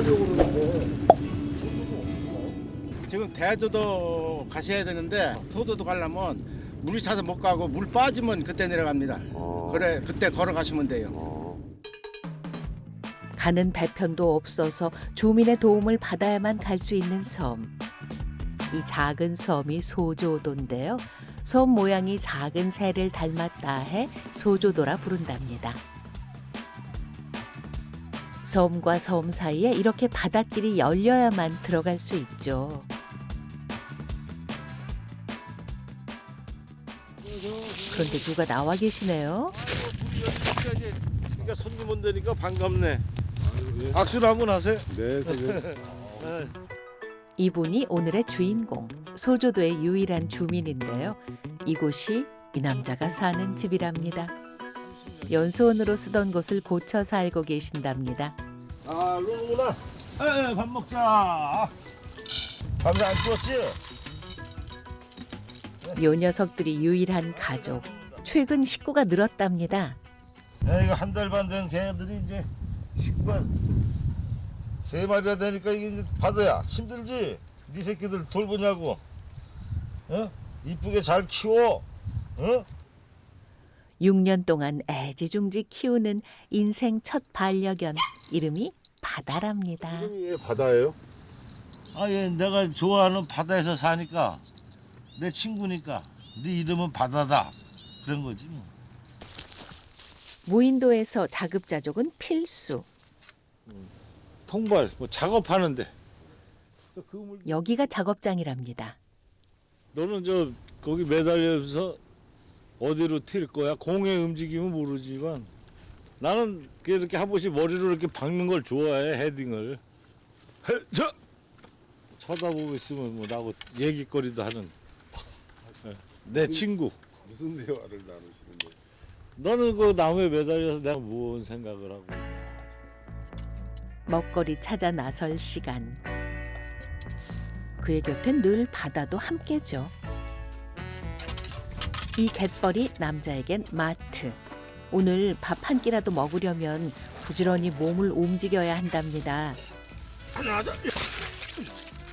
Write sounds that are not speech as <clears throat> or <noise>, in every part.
가려고 그러는데. 지금 대저도 가셔야 되는데 소도도 가려면 물이 차서 못 가고 물 빠지면 그때 내려갑니다. 그래 그때 걸어가시면 돼요. 가는 배편도 없어서 주민의 도움을 받아야만 갈 수 있는 섬. 이 작은 섬이 소조도인데요. 섬 모양이 작은 새를 닮았다 해 소조도라 부른답니다. 섬과 섬 사이에 이렇게 바닷길이 열려야만 들어갈 수 있죠. 그런데 누가 나와 계시네요. 그러니까 손님 온다니까 반갑네. 악수를 한번 하세요. 네. <laughs> 이분이 오늘의 주인공, 소조도의 유일한 주민인데요. 이곳이 이 남자가 사는 집이랍니다. 연수원으로 쓰던 곳을 고쳐 살고 계신답니다. 아, 루구나. 에, 밥 먹자. 밥이 안 추웠지? 요 녀석들이 유일한 가족. 최근 식구가 늘었답니다. 야, 이거 한 달 반 된 개들이 이제 식구가 세 마리가 되니까 이게 받아야 힘들지. 네 새끼들 돌보냐고. 어? 이쁘게 잘 키워. 어? 6년 동안 애지중지 키우는 인생 첫 반려견. 이름이 바다랍니다. 이름이 왜 바다예요? 아, 얘 내가 좋아하는 바다에서 사니까 내 친구니까 네 이름은 바다다. 그런 거지 뭐. 무인도에서 자급자족은 필수. 통발 뭐 작업하는데. 그물 여기가 작업장이랍니다. 너는 저 거기 매달려서 어디로 튈 거야? 공의 움직임은 모르지만 나는 이렇게 한 번씩 머리로 이렇게 박는 걸 좋아해 헤딩을. 헤, 저 쳐다보고 있으면 뭐 나하고 얘기거리도 하는 예, 내 친구. 무슨 대화를 나누시는데? 너는 그 나무에 매달려서 내가 무슨 생각을 하고. 먹거리 찾아 나설 시간. 그의 곁엔 늘 바다도 함께죠. 이 갯벌이 남자에겐 마트. 오늘 밥 한 끼라도 먹으려면 부지런히 몸을 움직여야 한답니다.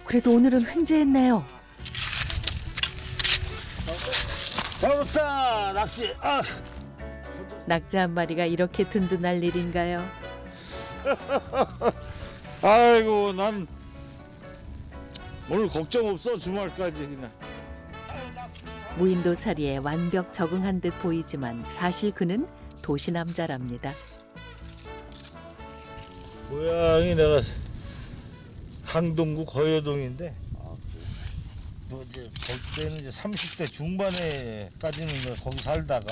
그래도 오늘은 횡재했네요. 잡았다 낚시. 아. 낙지 한 마리가 이렇게 든든할 일인가요? <laughs> 아이고 난 오늘 걱정 없어 주말까지 그냥. 무인도 살이에 완벽 적응한 듯 보이지만 사실 그는 도시 남자랍니다. 고향이 내가 강동구 거여동인데 뭐 이제 볼 때는 이제 30대 중반에까지는 뭐 거기 살다가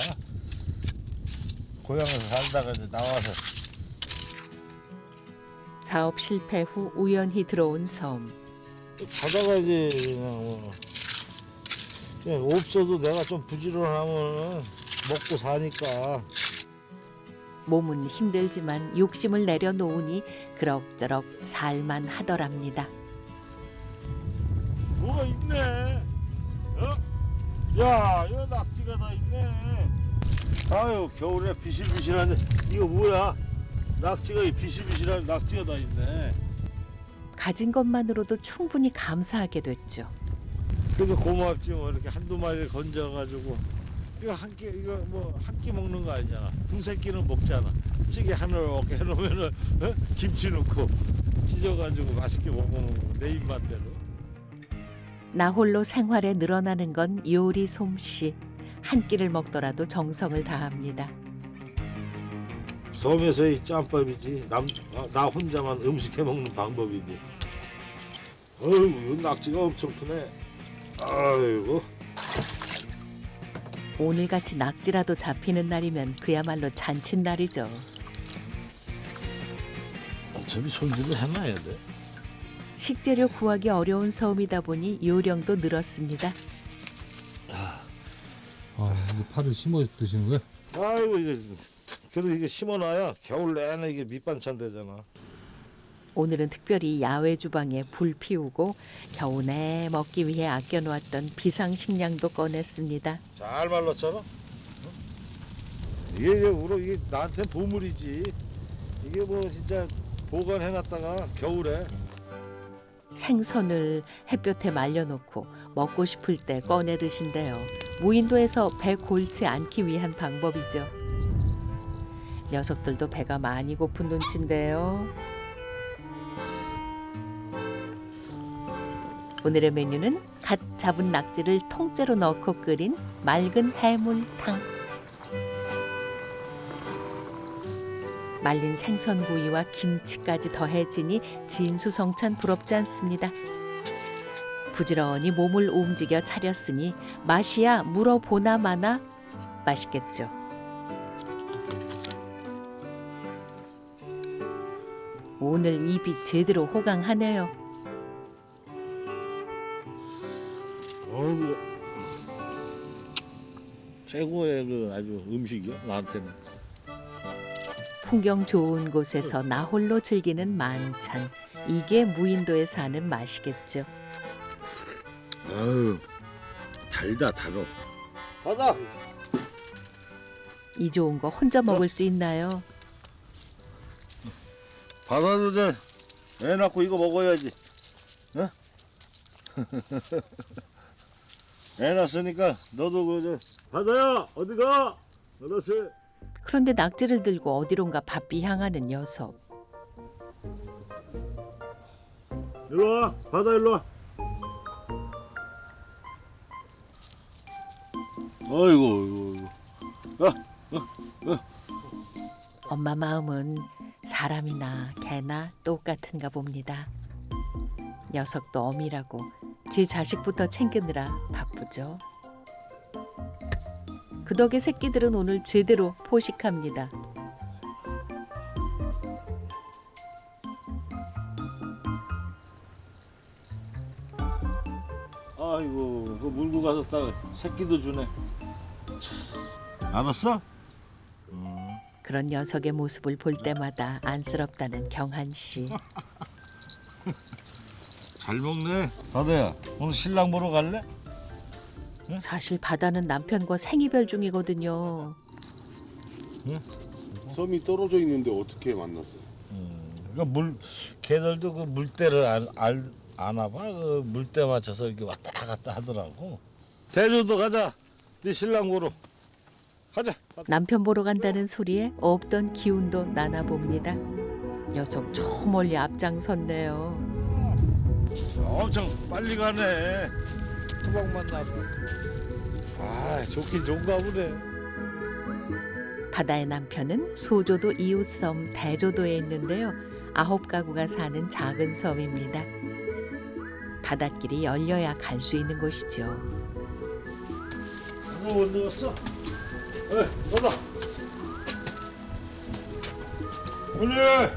고향에서 살다가 이제 나와서 사업 실패 후 우연히 들어온 섬. 가다가 이제 그냥 뭐 없어도 내가 좀 부지런하면 먹고 사니까 몸은 힘들지만 욕심을 내려놓으니 그럭저럭 살만 하더랍니다. 뭐가 있네. 어? 야, 이거 낙지가 다 있네. 아유, 겨울에 비실비실한데 이거 뭐야? 낙지가 이 비실비실한 낙지가 다 있네. 가진 것만으로도 충분히 감사하게 됐죠. 그래서 고맙지 뭐 이렇게 한두 마리를 건져가지고 이거 한 끼 이거 뭐 한 끼 먹는 거 아니잖아. 두세 끼는 먹잖아. 찌개 하나 이렇게 해놓으면은 어? 김치 넣고 찢어가지고 맛있게 먹으면 내 입맛대로. 나 홀로 생활에 늘어나는 건 요리 솜씨. 한 끼를 먹더라도 정성을 다합니다. 섬에서의 짬밥이지 남, 아, 나 혼자만 음식 해 먹는 방법이지 이 낙지가 엄청 크네 아이고 오늘같이 낙지라도 잡히는 날이면 그야말로 잔칫날이죠. 어차피 손질을 해놔야 돼 식재료 구하기 어려운 섬이다 보니 요령도 늘었습니다. 아, 이제 파를 심어 드시는 거예요? 아이고 이거 그래도 이게 심어놔야 겨울 내내 이게 밑반찬 되잖아 오늘은 특별히 야외 주방에 불 피우고 겨우내 먹기 위해 아껴 놓았던 비상식량도 꺼냈습니다. 잘 말랐잖아 어? 이게 이게 우리 이게 나한테 보물이지 이게 뭐 진짜 보관해 놨다가 겨울에 생선을 햇볕에 말려놓고 먹고 싶을 때 꺼내 드신대요. 무인도에서 배 골치 않기 위한 방법이죠. 녀석들도 배가 많이 고픈 눈치인데요. 오늘의 메뉴는 갓 잡은 낙지를 통째로 넣고 끓인 맑은 해물탕. 말린 생선구이와 김치까지 더해지니 진수성찬 부럽지 않습니다. 부지런히 몸을 움직여 차렸으니 맛이야 물어보나 마나 맛있겠죠. 오늘 입이 제대로 호강하네요. 어이구 최고의 그 아주 음식이야 나한테는 풍경 좋은 곳에서 나 홀로 즐기는 만찬. 이게 무인도에 사는 맛이겠죠. 아유 달다 달어 가자 이 좋은 거 혼자 먹을 수 있나요? 바다도 애 낳고 이거 먹어야지 어? 애 낳았으니까 너도 그저 바다야 어디 가? 그렇지 그런데 낙지를 들고 어디론가 바삐 향하는 녀석. 일로 와 바다 일로 와. 어이구 어이구 엄마 마음은 사람이나 개나 똑같은가 봅니다. 녀석도 어미라고 지 자식부터 챙기느라 바쁘죠. 그 덕에 새끼들은 오늘 제대로 포식합니다. 아이고 그 물고 가서 딱 새끼도 주네 참, 알았어? 그런 녀석의 모습을 볼 때마다 안쓰럽다는 경한 씨. <laughs> 잘 먹네 바다야 오늘 신랑 보러 갈래? 사실 바다는 남편과 생이별 중이거든요. 섬이 떨어져 있는데 어떻게 만났어요? 그러니까 물 개들도 그 물때를 안, 알, 아나 봐. 그 물때 맞춰서 이렇게 왔다 갔다 하더라고. 대조도 가자. 네 신랑 보러. 가자. 남편 보러 간다는 소리에 없던 기운도 나나 봅니다. 녀석 저 멀리 앞장섰네요. 엄청 빨리 가네. 수박 만나고. 아, 좋긴 좋은가 보네. 바다의 남편은 소조도 이웃섬 대조도에 있는데요. 아홉 가구가 사는 작은 섬입니다. 바닷길이 열려야 갈 수 있는 곳이죠. 누구 못 넣었어? 에, 너다. 오늘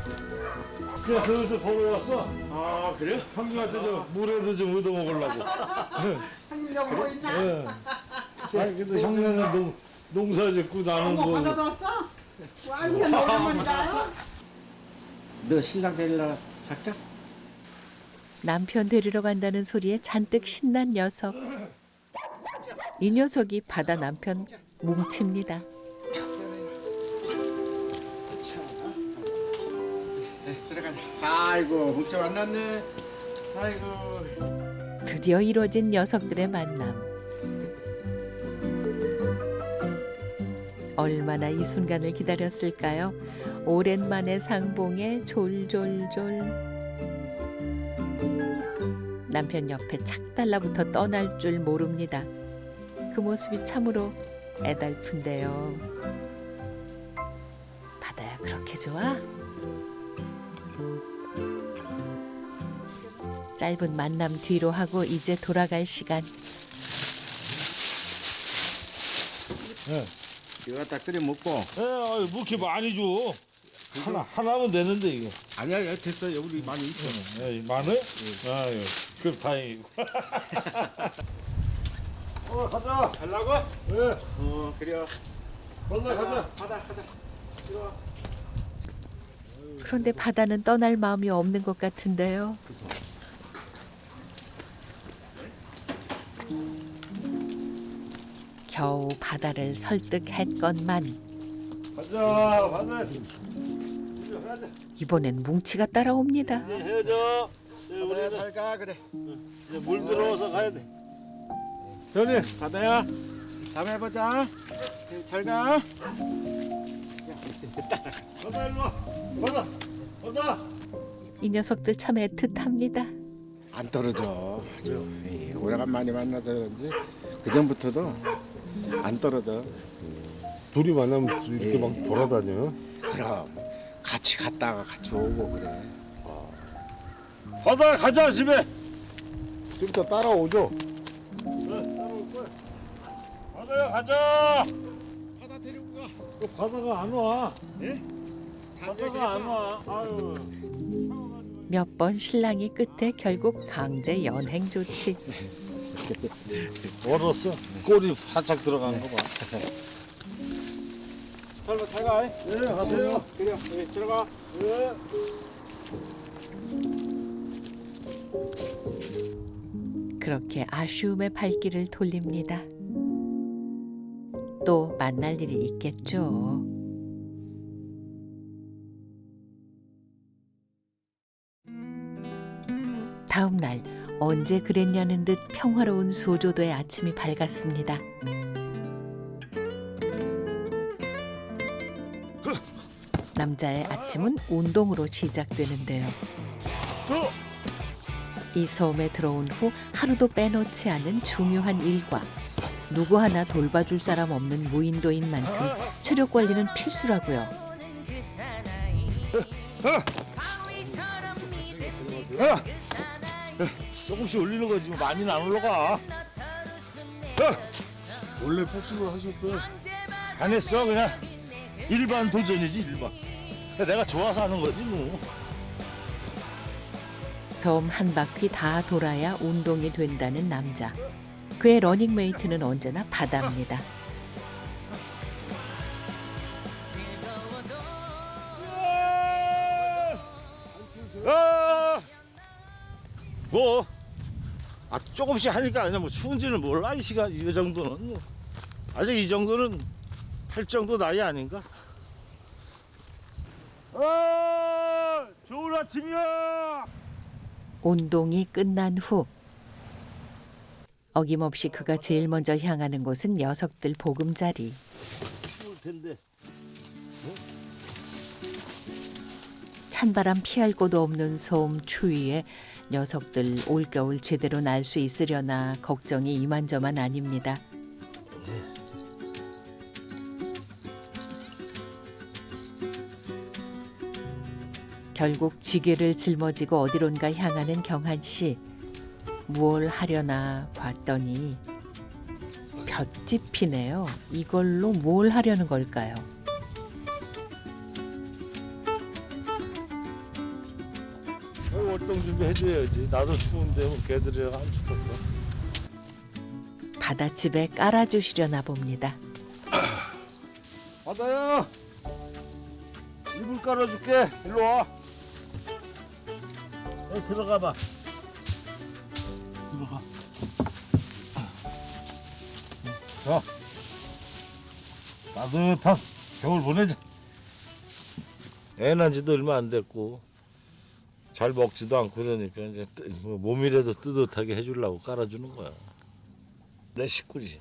그냥 슬슬 보러 왔어. 아 그래요? 형님한테 저 물에도 좀 얻어 먹으려고. <laughs> 형님하고 뭐 있나? 예. 아니 근데 형님은 농 농사 짓고 나는 어머 뭐 받아도 왔어? 완전 오랜만이다. 너 신랑 데리러 갈까? 남편 데리러 간다는 소리에 잔뜩 신난 녀석. 이 녀석이 바다 남편 뭉칩니다. 네, 들어가자. 아이고 뭉쳐 만났네. 아이고. 드디어 이루어진 녀석들의 만남. 얼마나 이 순간을 기다렸을까요? 오랜만에 상봉에 졸졸졸. 남편 옆에 착 달라붙어 떠날 줄 모릅니다. 그 모습이 참으로 애달픈데요. 바다야 그렇게 좋아? 짧은 만남 뒤로 하고 이제 돌아갈 시간. 이거 갖다 끓여 먹고. 예, 아유, 뭐 이렇게 많이 줘. 하나 하나면 되는데 이게. 아니야, 야, 됐어. 우리 많이 있어. 예, 많아요? 아유, 그럼 다행이고. <laughs> 어, 가자. 갈라고? 예, 어, 그래요. 건너 가자. 가자, 가자. 그런데 바다는 떠날 마음이 없는 것 같은데요. 겨우 바다를 설득했건만 가자, 바다. 이번엔 뭉치가 따라옵니다. 이제 헤어져. 바다야 잘가 그래. 이제 물 들어와서 가야 돼. 현이 바다야 다음에 보자. 네, 잘 가. 바다 일로 와. 바다. 바다. 이 녀석들 참 애틋합니다. 안 떨어져. 아주 이, 오래간만에 만나서 그런지 그 전부터도 안 떨어져. 둘이 만나면 이렇게 막 돌아다녀. 그럼 같이 갔다가 같이 오고 그래. 바다 가자 집에. 좀 이따 따라오죠. 바다야 가자. 데리고 가. 그 바다가 안 와. 예? 바다가 안 와. 아유. 몇 번 신랑이 끝에 결국 강제 연행 조치. 얼었어. 꼬리 바짝 들어간 거 봐. 잘가 잘 가. 네 가세요. 그래 네, 들어가. 그렇게 아쉬움의 발길을 돌립니다. 또 만날 일이 있겠죠. 다음 날 언제 그랬냐는 듯 평화로운 소조도의 아침이 밝았습니다. 남자의 아침은 운동으로 시작되는데요. 이 섬에 들어온 후 하루도 빼놓지 않은 중요한 일과 누구 하나 돌봐줄 사람 없는 무인도인 만큼 체력 관리는 필수라고요. 조금씩 올리는 거지 뭐 많이는 안 올라가. 원래 복싱을 하셨어요? 안 했어 그냥 일반 도전이지 일반. 내가 좋아서 하는 거지 뭐. 섬 한 바퀴 다 돌아야 운동이 된다는 남자. 그의 러닝메이트는 언제나 바다입니다. 아! 뭐? 아 조금씩 하니까 아니야 뭐 추운지는 몰라 이 시간 이 정도는 뭐. 아직 이 정도는 할 정도 나이 아닌가? 아 좋은 아침이야. 운동이 끝난 후 어김없이 그가 제일 먼저 향하는 곳은 녀석들 보금자리. 찬바람 피할 곳 없는 소음 추위에 녀석들 올겨울 제대로 날 수 있으려나 걱정이 이만저만 아닙니다. 결국 지게를 짊어지고 어디론가 향하는 경한 씨. 무얼 하려나 봤더니 볏짚이네요. 이걸로 뭘 하려는 걸까요? 어, 월동 준비 해줘야지. 나도 추운데 뭐 걔들이랑 안 춥겠어. 바닷집에 깔아주시려나 봅니다. <clears throat> 바다야. 이불 깔아줄게. 일로 와. 여기 들어가 봐. 들어가. 자. 따뜻한 겨울 보내자. 애 낳은 지도 얼마 안 됐고 잘 먹지도 않고 그러니까 이제 뜨- 뭐 몸이라도 뜨뜻하게 해주려고 깔아주는 거야. 내 식구지.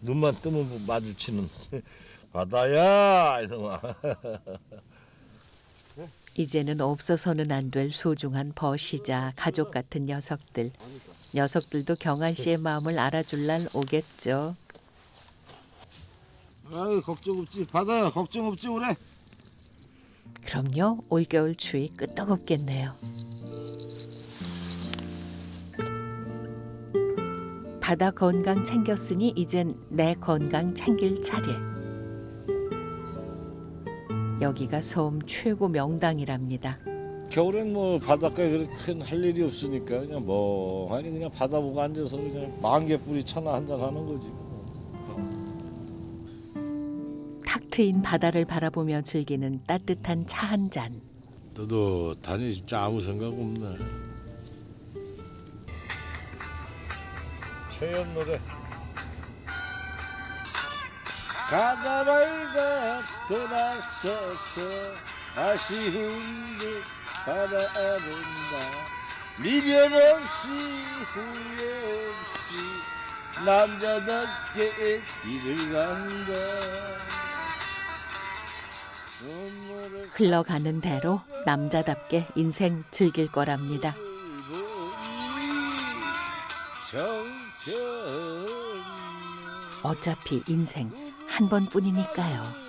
눈만 뜨면 뭐 마주치는 <laughs> 바다야 이놈아. 이제는 없어서는 안 될 소중한 벗이자 가족 같은 녀석들. 녀석들도 경한 씨의 마음을 알아줄 날 오겠죠. 아유 걱정 없지 바다야 걱정 없지 그래. 그럼요. 올겨울 추위 끄떡없겠네요. 바다 건강 챙겼으니 이젠 내 건강 챙길 차례. 여기가 섬 최고 명당이랍니다. 겨울엔 뭐 바닷가에 그렇게 큰 할 일이 없으니까 그냥 멍하니 그냥 바다 보고 앉아서 그냥 만개뿌리 차나 한잔 하는 거지. 뭐. 탁 트인 바다를 바라보며 즐기는 따뜻한 차 한 잔. 뜨뜻하니 진짜 아무 생각 없네. 최연 노래. 가다 말다 돌아서서 아쉬운 듯 바라본다 미련 없이 후회 없이 남자답게 길을 간다 흘러가는 대로 남자답게 인생 즐길 거랍니다. 어차피 인생 한 번뿐이니까요.